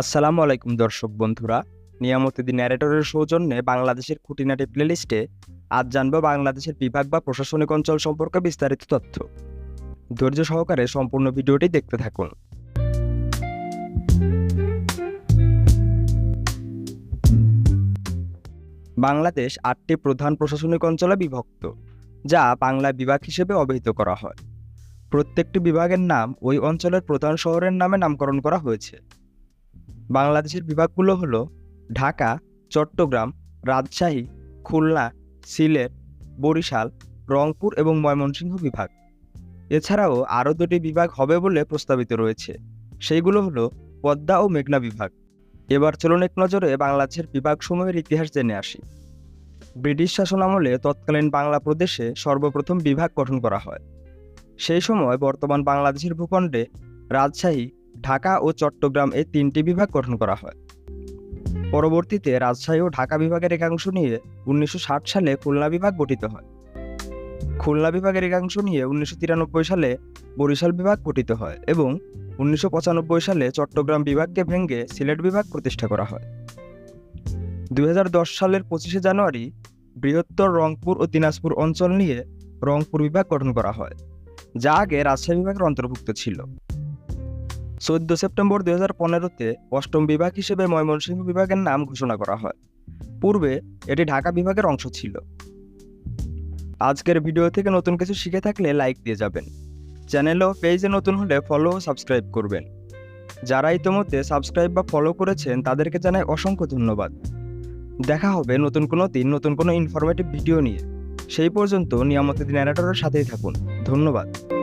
আসসালামু আলাইকুম দর্শক বন্ধুরা। নিয়ামতি ন্যারেটরের সৌজন্যে বাংলাদেশের খুঁটিনাটি প্লেলিস্টে আজ জানব বাংলাদেশের বিভাগ বা প্রশাসনিক অঞ্চল সম্পর্কে বিস্তারিত তথ্য। ধৈর্য সহকারে সম্পূর্ণ ভিডিওটি দেখতে থাকুন। বাংলাদেশ আটটি প্রধান প্রশাসনিক অঞ্চলে বিভক্ত, যা বাংলা বিভাগ হিসেবে অভিহিত করা হয়। প্রত্যেকটি বিভাগের নাম ওই অঞ্চলের প্রধান শহরের নামে নামকরণ করা হয়েছে। বাংলাদেশের বিভাগগুলো হলো ঢাকা, চট্টগ্রাম, রাজশাহী, খুলনা, সিলেট, বরিশাল, রংপুর এবং ময়মনসিংহ বিভাগ। এছাড়াও আরও দুটি বিভাগ হবে বলে প্রস্তাবিত রয়েছে। সেইগুলো হলো পদ্মা ও মেঘনা বিভাগ। এবার চলুন এক নজরে বাংলাদেশের বিভাগসমূহের ইতিহাস জেনে আসি। ব্রিটিশ শাসন আমলে তৎকালীন বাংলা প্রদেশে সর্বপ্রথম বিভাগ গঠন করা হয়। সেই সময় বর্তমান বাংলাদেশের ভূখণ্ডে রাজশাহী ঢাকা ও চট্টগ্রাম এই তিনটি বিভাগ গঠন করা হয়। পরবর্তীতে রাজশাহী ও ঢাকা বিভাগের একাংশ নিয়ে উনিশশো ষাট সালে খুলনা বিভাগ গঠিত হয়। খুলনা বিভাগের একাংশ নিয়ে উনিশশো তিরানব্বই সালে বরিশাল বিভাগ গঠিত হয় এবং উনিশশো পঁচানব্বই সালে চট্টগ্রাম বিভাগকে ভেঙে সিলেট বিভাগ প্রতিষ্ঠা করা হয়। দু হাজার দশ সালের পঁচিশে জানুয়ারি বৃহত্তর রংপুর ও দিনাজপুর অঞ্চল নিয়ে রংপুর বিভাগ গঠন করা হয়, যা আগে রাজশাহী বিভাগের অন্তর্ভুক্ত ছিল। চোদ্দ সেপ্টেম্বর দুই হাজার পনেরোতে অষ্টম বিভাগ হিসেবে ময়মনসিংহ বিভাগের নাম ঘোষণা করা হয়। পূর্বে এটি ঢাকা বিভাগের অংশ ছিল। আজকের ভিডিও থেকে নতুন কিছু শিখে থাকলে লাইক দিয়ে যাবেন। চ্যানেল ও পেজে নতুন হলে ফলো ও সাবস্ক্রাইব করবেন। যারা ইতিমধ্যে সাবস্ক্রাইব বা ফলো করেছেন, তাদেরকে জানাই অসংখ্য ধন্যবাদ। দেখা হবে নতুন কোনো দিন, নতুন কোনো ইনফরমেটিভ ভিডিও নিয়ে। সেই পর্যন্ত নিয়ামতের ন্যারেটরের সাথেই থাকুন। ধন্যবাদ।